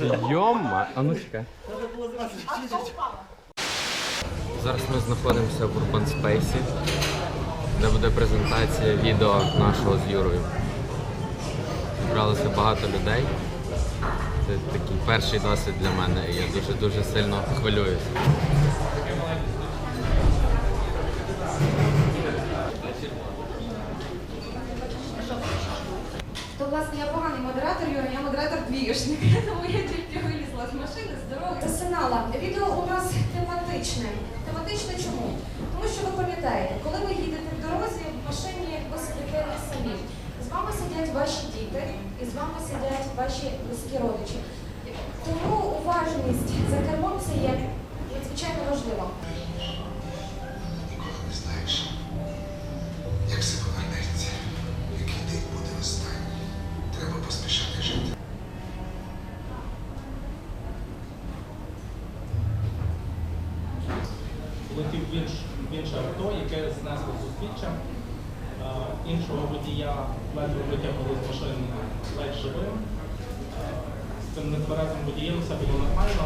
Йома, а ну чекай. Зараз ми знаходимося в Urban Space, де буде презентація відео нашого з Юрою. Зібралося багато людей. Це такий перший досвід для мене, і я дуже-дуже сильно хвилююся. То, власне, я поганий модератор, Юра, я двіжник, тому я тільки вилізла з машини з дороги. Засинала. Відео у нас тематичне. Тематичне чому? Тому що ви пам'ятаєте, коли ви їдете в дорозі, в машині ви сидите не самі. З вами сидять ваші діти, і з вами сидять ваші близькі родичі. Тому уважність за кермом це є надзвичайно важливо. Летів в інш, інше авто, яке знесло зустріччя. Е, Іншого водія ледве витягнули з машини ледь живим. Е, З цим нетверезим водієм все було нормально.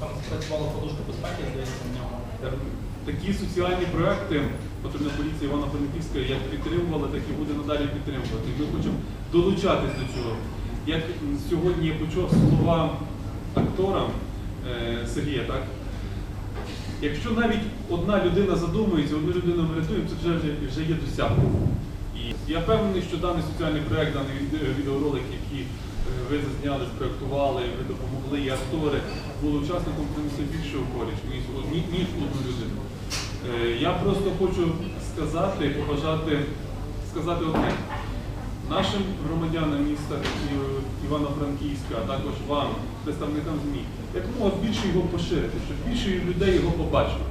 Там спрацювала подушка безпеки, здається, в нього. Такі соціальні проекти патрульна поліція Івана Франківська як підтримувала, так і буде надалі підтримувати. Ми хочемо долучатись до цього. Як сьогодні я почув слова актора е, Сергія, так? Якщо навіть одна людина задумується, одну людину ми це вже, вже є досягнення. І я впевнений, що даний соціальний проект, даний відеоролик, який е, ви зазняли, спроектували, ви допомогли, і актори були учасником, принесе більшого користь, ніж, ні- ніж одну людину. Е, Я просто хочу сказати, побажати, сказати одне. Нашим громадянам міста І- Івано-Франківська, а також вам, представникам ЗМІ, як можна більше його поширити, щоб більше людей його побачили.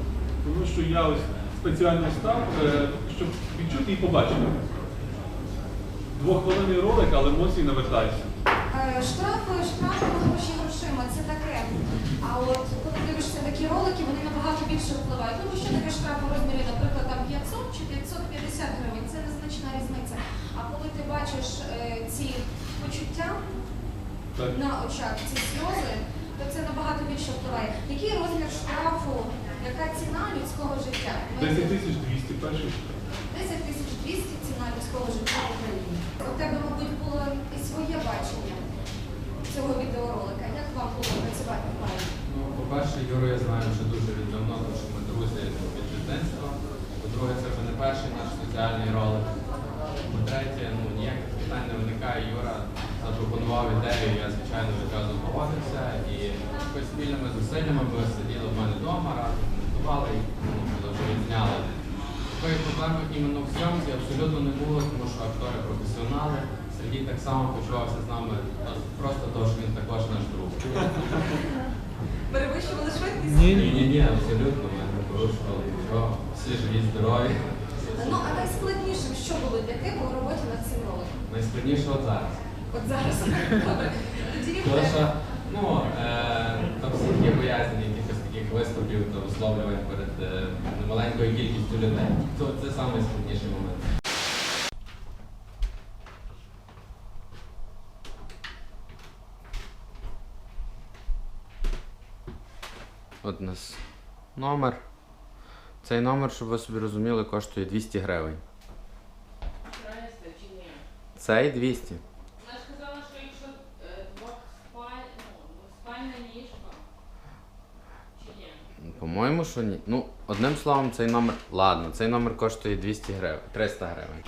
Тому що я ось спеціально став, е, щоб відчути і побачити. Двоххвилинний ролик, але емоції навертаються. Е, Штрафи, штрафи гроші грошима, це таке. А от коли дивишся такі ролики, вони набагато більше впливають. Бо що таке штраф у розмірі, наприклад, там 500 чи 550 гривень, це незначна різниця. А коли ти бачиш е, ці почуття Так. на очах, ці сльози, то це набагато більше впливає. Який розмір штрафу, яка ціна людського життя? 10 тисяч 200 перший штраф. 10 тисяч 200 ціна людського життя в Україні. У тебе, мабуть, було і своє бачення цього відеоролика. Як вам було працювати в плані? Ну, по-перше, Юру я знаю вже дуже віддавно, тому що ми друзі від дитинства. По-друге, це вже не перший наш соціальний ролик. По-третє, ну ніяких питань не виникає. Юра запропонував ідею, я звичайно відразу погодився. І якось спільними зусиллями ми сиділи в мене вдома, разом монтували, і, ну, коли вже відзняли. Такої проблеми іменно в зйомці абсолютно не було, тому що актори професіонали. Сергій так само почувався з нами просто тому, що він також наш друг. Перевищували швидкість? Ні, ні, ні, ні, абсолютно ми не порушували нічого. Всі живі, здорові. Ну, а найскладнішим, що було для тебе у роботі над цим роликом? Найскладніше от зараз. От зараз. Добре. Тоді Тому що, ну, е, там всіх є боязнь якихось таких виступів та висловлювань перед е, маленькою кількістю людей. То це найскладніший момент. От у нас номер. Цей номер, щоб ви собі розуміли, коштує 200 гривень. Цей 200. Вона ж казала, що якщо е, двохспаль... ну, двоспальна ліжко. Чи ні? По-моєму, що ні. Ну, одним словом, цей номер. Ладно, цей номер коштує 200 гривень, 300 гривень.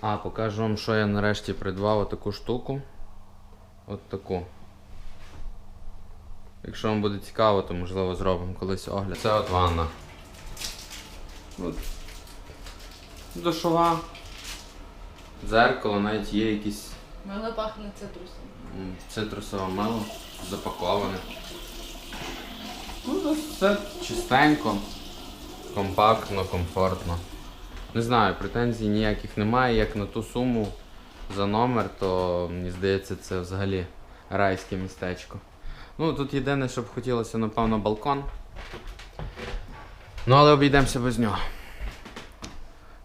А, покажу вам, що я нарешті придбав отаку штуку. От таку. Якщо вам буде цікаво, то можливо зробимо колись огляд. Це от ванна. От. Душова. Дзеркало, навіть є якісь Мило пахне цитрусом. цитрусове мило запаковане. Ну, все чистенько, компактно, комфортно. Не знаю, претензій ніяких немає. Як на ту суму за номер, то мені здається, це взагалі райське містечко. Ну, тут єдине, що б хотілося, напевно, балкон. Ну, але обійдемося без нього.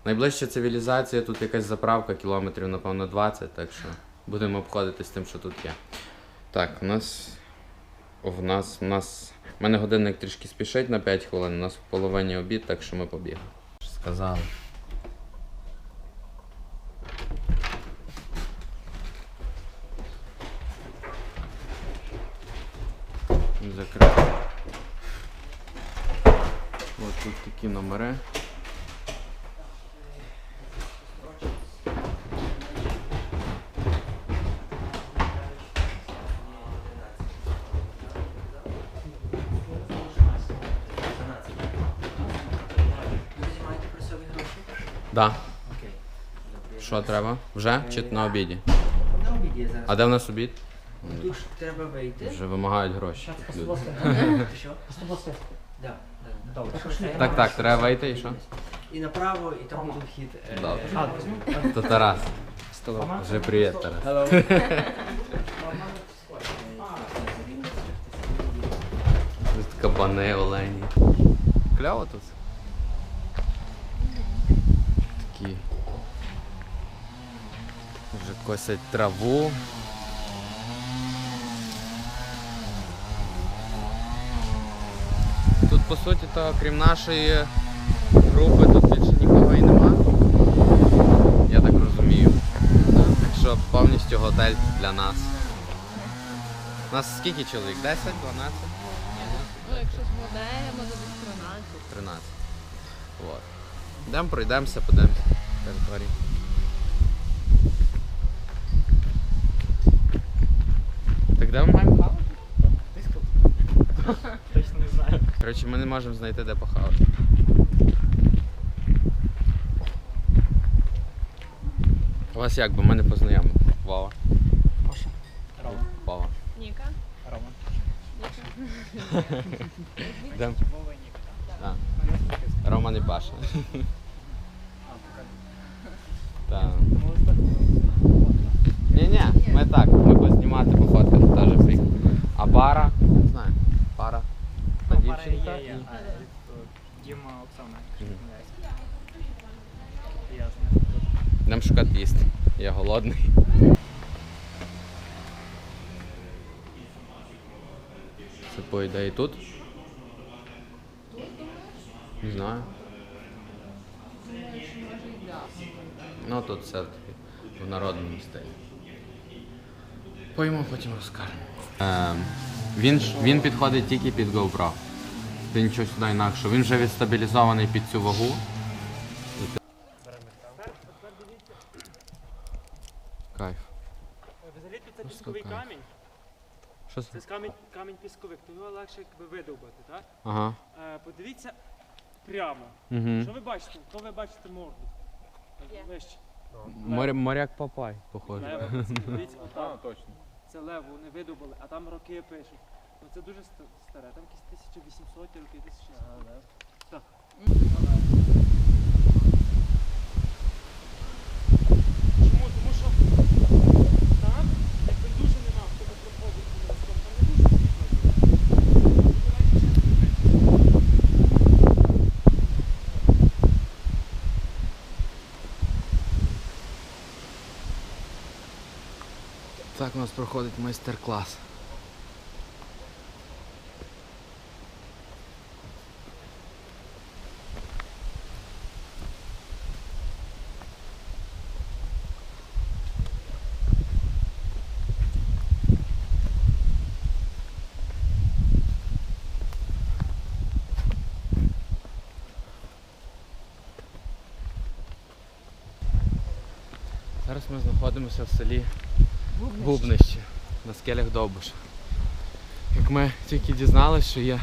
Найближча цивілізація, тут якась заправка, кілометрів, напевно, 20, так що будемо обходитись тим, що тут є. Так, у нас. В нас. У нас. У мене годинник трішки спішить на 5 хвилин, у нас в половині обід, так що ми побігли. Сказали. Закрито. Ось тут такі номери. Да. Що треба? Вже чи на обіді? На обіді зараз. А де в нас обід? Тут ж треба вийти. Вже вимагають гроші. люди. Що? Да, да. Добре. Так, так, треба вийти і що? І направо, і там буде вхід. е, Добре. То Тарас. Вже привіт, Тарас. Тут кабани, олені. Кляво тут. Такі. Вже косять траву. По суті то крім нашої групи тут більше нікого і нема. Я так розумію. Так що повністю готель для нас. У Нас скільки чоловік? 10, 12? Ну, якщо з моделями, то десь 13. 13. Вот. Йдемо, пройдемося, подивимося території. Так де ми маємо хавати? Точно не знаю. Коротше, ми не можемо знайти, де похавати. У вас як, бо мене познайомив. Вова. Рома. Вова. Ніка? Рома. Йдемо. Мова Ніка. А. Рома не Паша. Так. Ні, ні, ми так, ми познімати, пофоткати теж фрік. А пара? Не знаю. Пара. Та дівчинка. і- Діма Оксана. Ясно. Йдемо шукати їсти. Я голодний. Це по ідеї тут? Не знаю. Ну тут все таки в народному стилі. Поїмо, потім розкажемо. Ем, він, ж- він підходить тільки під GoPro. Ти нічого сюди інакше. Він вже відстабілізований під цю вагу. Кайф. Взагалі це пісковий кайф. камінь. Що це? Це камінь, камінь пісковик, то його легше якби видовбати, так? Ага. Е, подивіться прямо. Угу. Що ви бачите? То ви бачите морду. Є. Вище. Моря, моряк Папай, похоже. Лево. Це, Дивіться, отам. Це лево, вони видовбали, а там роки пишуть. Ну це дуже ста- старе, там якісь 1800 роки, 1700. Так. Чому? Тому що там, якби дуже нема в тому проходу, там не дуже світло. є. Так у нас проходить майстер-клас. Зараз ми знаходимося в селі Бубнище на скелях Довбуша. Як ми тільки дізналися, що є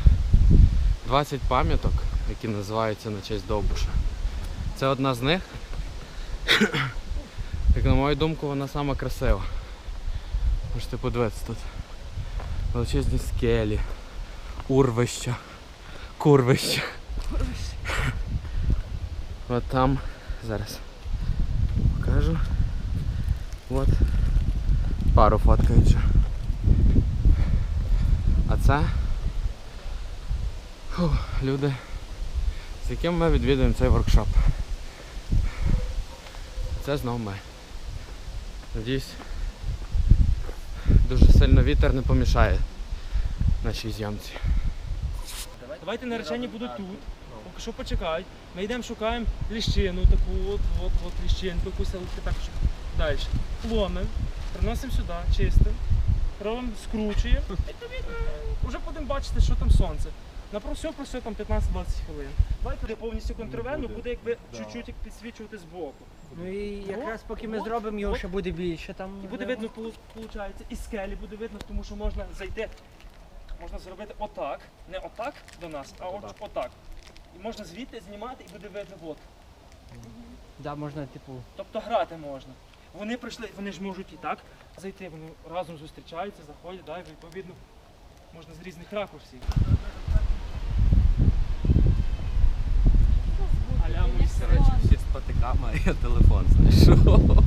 20 пам'яток, які називаються на честь Довбуша. Це одна з них. Як на мою думку, вона сама красива. Можете подивитися тут. Величезні скелі, урвища, курвища. От там зараз покажу. От пару фоткають. А це фу, люди, з якими ми відвідуємо цей воркшоп. Це знову ми. Надіюсь, дуже сильно вітер не помішає нашій зйомці. Давайте наречені будуть тут. Поки що почекають. Ми йдемо шукаємо ліщину, таку от, от, от ліщинку, якусь так щоб далі. Ломимо, приносимо сюди, чистимо, робимо, скручуємо. І відповідно вже будемо бачити, що там сонце. На про все, про все там 15-20 хвилин. Давайте буде повністю контровенно, буде якби чуть-чуть як підсвічувати збоку. Ну і якраз поки ми зробимо його, от. ще буде більше там. І буде видно, виходить, і скелі буде видно, тому що можна зайти, можна зробити отак, не отак до нас, а от отак. І можна звідти знімати і буде видно от. Да, можна, типу. Тобто грати можна. Вони прийшли, вони ж можуть і так зайти, вони разом зустрічаються, заходять, да, і відповідно можна з різних ракурсів. Аля ми всі Коротше, всі з патиками, а я телефон знайшов.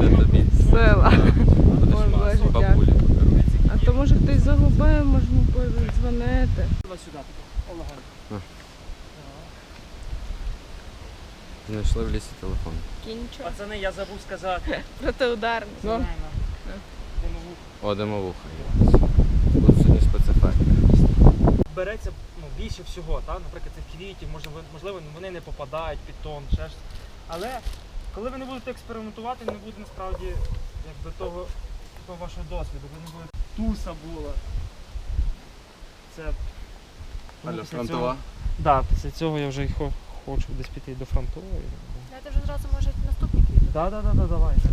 Це тобі. Сила. Будеш масу, бабулі. А то може хтось загубив, можна подзвонити. Сюди, тако, Знайшли в лісі телефон. Кінчо. Пацани, я забув сказати. Протиударний. Димову. О, димовуха. Тут сьогодні спецефект. береться ну, більше всього, та? наприклад, цих квітів, можливо, можливо, вони не попадають під тон, ще щось. Але коли ви не будете експериментувати, не буде насправді якби, того, того вашого досвіду. Ви не буде туса була. Це. тому після фронтова. Цього, да, після цього я вже й хочу десь піти до фронтової. Давайте вже зразу може наступні квіти. Так, так, так, давайте.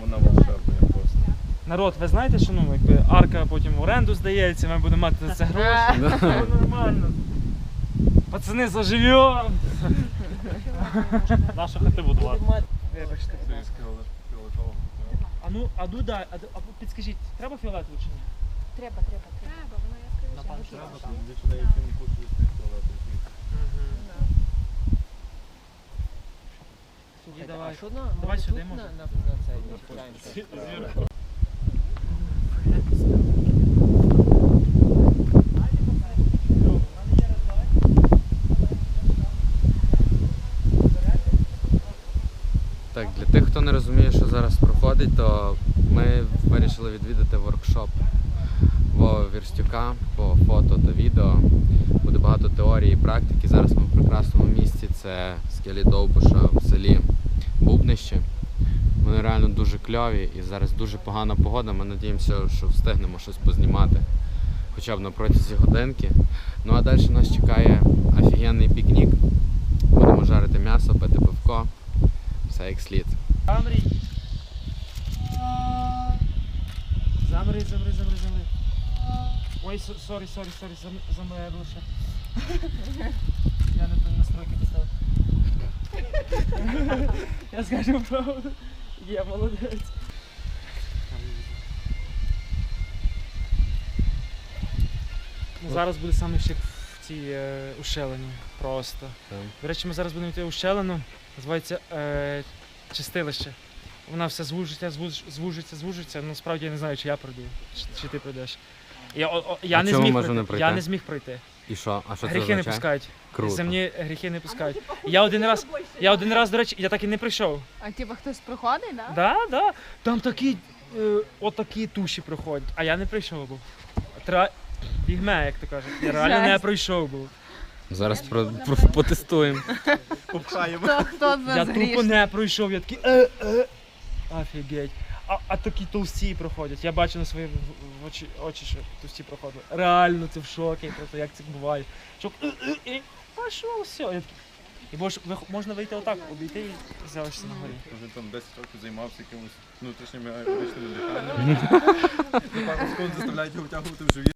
Вона волшебна просто. Народ, ви знаєте, що ну, якби арка потім в оренду здається, ми будемо мати за це гроші. Це нормально. Пацани, заживем! Наша хати будувати. Вибачте. А ну, а ну дай, а, а підскажіть, треба фіолетову чи ні? Треба, треба, треба. воно яскравіше. Тоді А давай. що на, Давай може, сюди, тут може. на, на, на цей на гляньте? Так, для тих, хто не розуміє, що зараз проходить, то ми вирішили відвідати воркшоп Вова Вірстюка по фото та відео. Багато теорії і практики. Зараз ми в прекрасному місці. Це скелі Довбуша в селі Бубнище. Вони реально дуже кльові і зараз дуже погана погода. Ми надіємося, що встигнемо щось познімати хоча б на протязі годинки. Ну а далі нас чекає офігенний пікнік. Будемо жарити м'ясо, пити пивко. Все як слід. Замрій. Замри, замри, замри, замри. Ой, со- сорі, сорі, сорі, зам- замедлише. Я не той настройки поставив. Я скажу правду. Є, молодець. Ну, Зараз буде саме ще в цій е, ущелині. Просто. До речі, ми зараз будемо йти ущелину. Називається е, чистилище. Вона все звужиться, звуж- звужиться, звужиться. Ну, справді я не знаю, чи я пройду, чи, чи ти пройдеш. Я, о, о, я, А не чому зміг пройти. не пройти? я не зміг пройти. І що? А що це Гріхи не означає? пускають. Круто. Земні гріхи не пускають. Я один раз, я один раз, до речі, я так і не прийшов. А типа хтось проходить, да? Да, да. Там такі, е, отакі туші проходять, а я не прийшов був. Тра... Бігме, як то кажуть. Я реально не Жесть. пройшов був. Зараз про, про, потестуємо. Хто, хто з Я нас тупо грішний? не пройшов, я такий е, е. Офігеть. А, а такі товсті проходять. Я бачу на свої очі, очі, що товсті проходили. Реально, це в шокі, просто як це буває. Що. А що, все. Я такий. І бо ж можна вийти отак, обійти і взялися на горі. Вже там 10 років займався якимось внутрішніми аеробічними диханнями. Пару секунд заставляють його втягувати в живіт.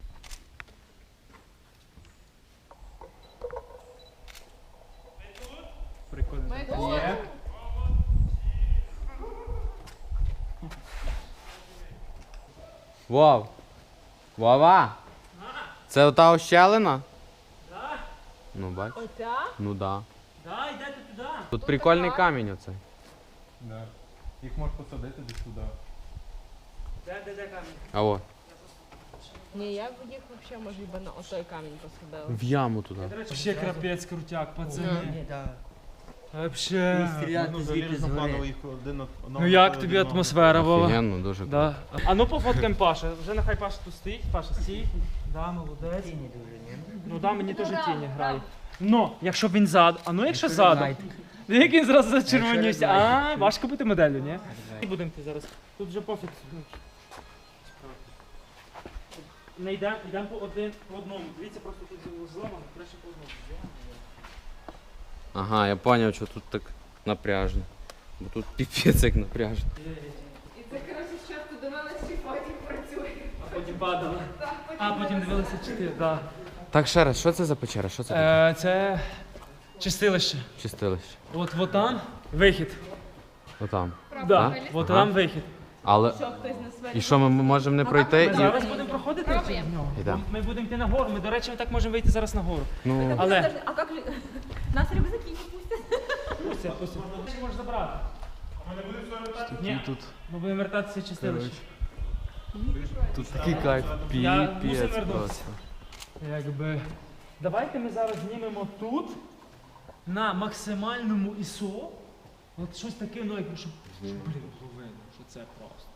Прикольно. Ми тут. Вов! Вова! Це ота ощелина? Да? Ну бач. Оця? Ну да. Да, йдете туди. Тут прикольний камінь оцей. Да. Їх можеш посадити десь туди. Де, де, де камінь? А о, Ні, я б їх взагалі, може, би на отой камінь посадила. в яму туди. Ще крапець крутяк, пацани. Ні, да. Вообще. Ну, планово один Ну як тобі атмосфера, Вова? Офігенно, дуже Да. А ну пофоткаємо Паша. Вже нехай Паша тут стоїть. Паша, стій. Да, молодець. Тіні дуже, ні? Ну да, мені теж тіні грає. Ну, якщо б він зад, а ну якщо задом. Як він зразу зачервонівся. А, важко бути моделлю, ні? І будемо ти зараз. Тут вже пофіг. ну, Не йдемо, йдемо по один по одному. Дивіться, просто тут зламано, краще по одному. Ага, я зрозумів, що тут так напряжно. Бо тут піпець як напряжно. І це, коротше, спочатку дивилася, і потім працює. А потім падала. А потім дивилися чотири, так. Так, ще раз, що це за печера? Що це таке? Е, це чистилище. Чистилище. От, от там вихід. Отам. Да, от Ага. там вихід. Але. І що ми можемо не пройти Ми і. зараз будемо проходити нього. Йдемо. Ми будемо йти нагору. Ми, до речі, ми так можемо вийти зараз нагору. Ну, Але А як лю- нас рюкзаки не пустять? Уся, уся. Ти можеш забрати. Ні, тут. Ми будемо вертатися в чистилище. тут такий кайф. Я мусив Піпець вернутися. просто. Якби. Давайте ми зараз знімемо тут на максимальному ISO. От щось таке, ну якби щоб. щоб, Блін, що це просто.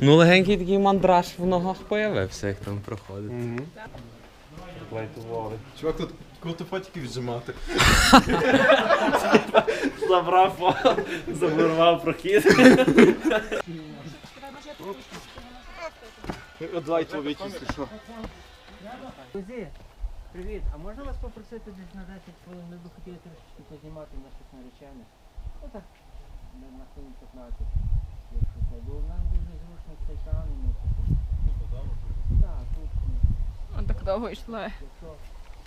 Ну, легенький такий мандраж в ногах появився, як там проходить. Лайтували. Чувак, тут круто фотики віджимати. Забрав фон, заблурував прохід. От лайтовий, якщо що. Привіт. А можна вас попросити десь на 10 хвилин? Ми б хотіли трошечки познімати наших наречених. Ну так, на на хвилин 15. Якщо це. Бо нам дуже зручно цей тут. Так, тут. ну, Он так довго йшла. Якщо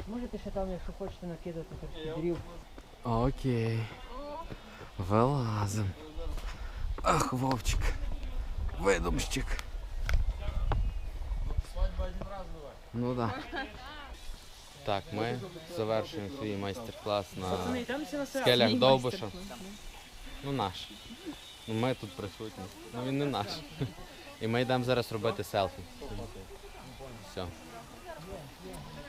можете ще там, якщо хочете накидати трошки дрів. Окей. Вилазим. Ах, Вовчик. Видумщик. Ну да. Так, ми завершуємо свій майстер-клас на скелях Довбуша. Ну наш. Ну ми тут присутні. Ну він не наш. І ми йдемо зараз робити селфі. Все.